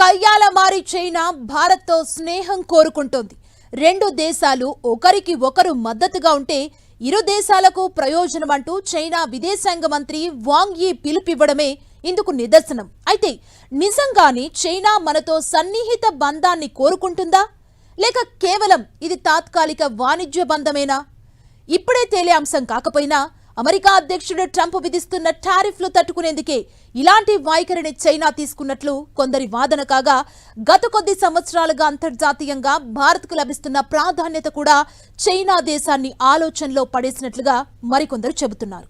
కయ్యాల మారి చైనా భారత్తో స్నేహం కోరుకుంటోంది. రెండు దేశాలు ఒకరికి ఒకరు మద్దతుగా ఉంటే ఇరు దేశాలకు ప్రయోజనం అంటూ చైనా విదేశాంగ మంత్రి వాంగ్ యీ పిలుపివ్వడమే ఇందుకు నిదర్శనం. అయితే నిజంగానే చైనా మనతో సన్నిహిత బంధాన్ని కోరుకుంటుందా? లేక కేవలం ఇది తాత్కాలిక వాణిజ్య బంధమేనా? ఇప్పుడే తేలే అంశం కాకపోయినా అమెరికా అధ్యక్షుడు ట్రంప్ విధిస్తున్న టారిఫ్లు తట్టుకునేందుకే ఇలాంటి వైఖరిని చైనా తీసుకున్నట్లు కొందరి వాదన కాగా గత కొద్ది సంవత్సరాలుగా అంతర్జాతీయంగా భారత్కు లభిస్తున్న ప్రాధాన్యత కూడా చైనా దేశాన్ని ఆలోచనలో పడేసినట్లుగా మరికొందరు చెబుతున్నారు.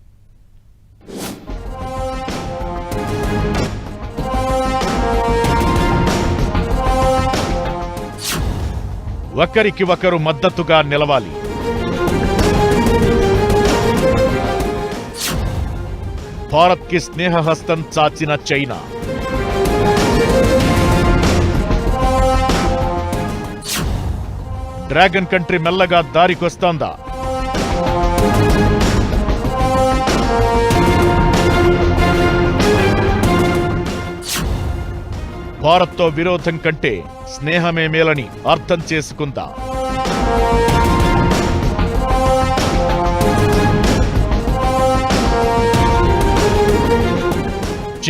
ఒకరికి ఒకరు మద్దతుగా నిలవాలి. భారత్కి స్నేహహస్తం చాచిన చైనా. డ్రాగన్ కంట్రీ మెల్లగా దారికొస్తోందా? భారత్తో విరోధం కంటే స్నేహమే మేలని అర్థం చేసుకుందా?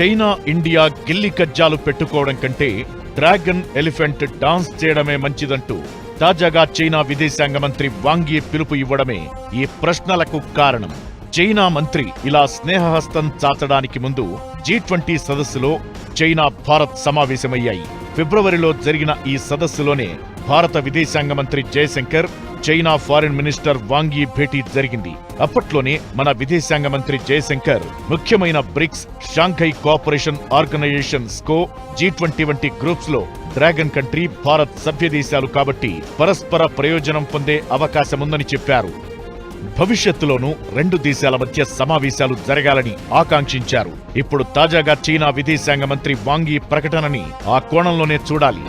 చైనా ఇండియా గిల్లి కజ్జాలు పెట్టుకోవడం కంటే డ్రాగన్ ఎలిఫెంట్ డాన్స్ చేయడమే మంచిదంటూ తాజాగా చైనా విదేశాంగ మంత్రి వాంగి పిలుపు ఇవ్వడమే ఈ ప్రశ్నలకు కారణం. చైనా మంత్రి ఇలా స్నేహహస్తం చాచడానికి ముందు జీ ట్వంటీ సదస్సులో చైనా భారత్ సమావేశమయ్యాయి. ఫిబ్రవరిలో జరిగిన ఈ సదస్సులోనే భారత విదేశాంగ మంత్రి Jaishankar China foreign minister Wang Yi భేటీ జరిగింది. అప్పట్లోనే మన విదేశాంగ మంత్రి జయశంకర్ ముఖ్యమైన BRICS Shanghai cooperation organisation SCO G twenty వంటి గ్రూప్స్లో డ్రాగన్ కంట్రీ భారత్ సభ్య దేశాలు కాబట్టి పరస్పర ప్రయోజనం పొందే అవకాశముందని చెప్పారు. భవిష్యత్తులోనూ రెండు దేశాల మధ్య సమావేశాలు జరగాలని ఆకాంక్షించారు. ఇప్పుడు తాజాగా చైనా విదేశాంగ మంత్రి వాంగీ ప్రకటనని ఆ కోణంలోనే చూడాలి.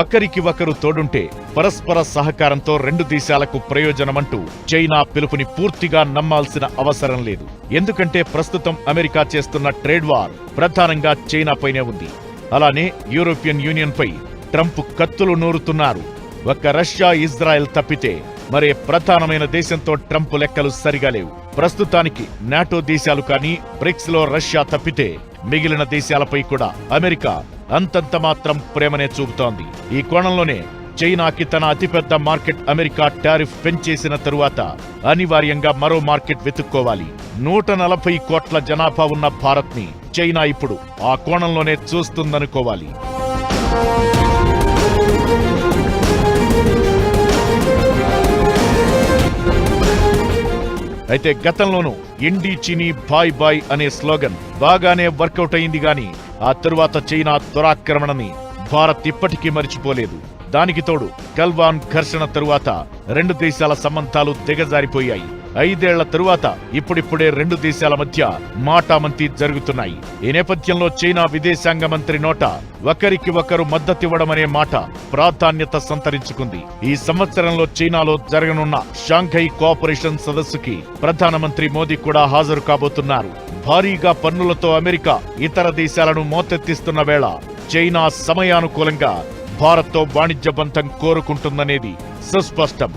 ఒకరికి ఒకరు తోడుంటే పరస్పర సహకారంతో రెండు దేశాలకు ప్రయోజనమంటూ చైనా పిలుపుని పూర్తిగా నమ్మాల్సిన అవసరం లేదు. ఎందుకంటే ప్రస్తుతం అమెరికా చేస్తున్న ట్రేడ్ వార్ ప్రధానంగా చైనాపైనే ఉంది. అలానే యూరోపియన్ యూనియన్ పై ట్రంప్ కత్తులు నూరుతున్నారు. ఒక్క రష్యా ఇజ్రాయెల్ తప్పితే మరే ప్రధానమైన దేశంతో ట్రంప్ లెక్కలు సరిగా లేవు. ప్రస్తుతానికి నాటో దేశాలు కానీ బ్రిక్స్లో రష్యా తప్పితే మిగిలిన దేశాలపై కూడా అమెరికా అంతంత మాత్రం ప్రేమనే చూపుతోంది. ఈ కోణంలోనే చైనాకి తన అతిపెద్ద మార్కెట్ అమెరికా టారిఫ్ పెంచేసిన తరువాత అనివార్యంగా మరో మార్కెట్ వెతుక్కోవాలి. నూట నలభై కోట్ల జనాభా ఉన్న భారత్ని చైనా ఇప్పుడు ఆ కోణంలోనే చూస్తుందనుకోవాలి. అయితే గతంలోనూ ఇండి చిని బాయ్ బాయ్ అనే స్లోగన్ బాగానే వర్కౌట్ అయింది గాని ఆ తరువాత చైనా దురాక్రమణని భారత్ ఇప్పటికీ మరిచిపోలేదు. దానికి తోడు కల్వాన్ ఘర్షణ తరువాత రెండు దేశాల సంబంధాలు దిగజారిపోయాయి. ఐదేళ్ళ తరువాత ఇప్పుడిప్పుడే రెండు దేశాల మధ్య మాటామంతి జరుగుతున్నాయి. ఈ నేపథ్యంలో చైనా విదేశాంగ మంత్రి నోట ఒకరికి ఒకరు మద్దతివ్వడమనే మాట ప్రాధాన్యత సంతరించుకుంది. ఈ సంవత్సరంలో చైనాలో జరగనున్న షాంఘై కోఆపరేషన్ సదస్సుకి ప్రధానమంత్రి మోదీ కూడా హాజరు కాబోతున్నారు. భారీగా పన్నులతో అమెరికా ఇతర దేశాలను మోతెత్తిస్తున్న వేళ చైనా సమయానుకూలంగా భారత్తో వాణిజ్య బంధం కోరుకుంటుందనేది సుస్పష్టం.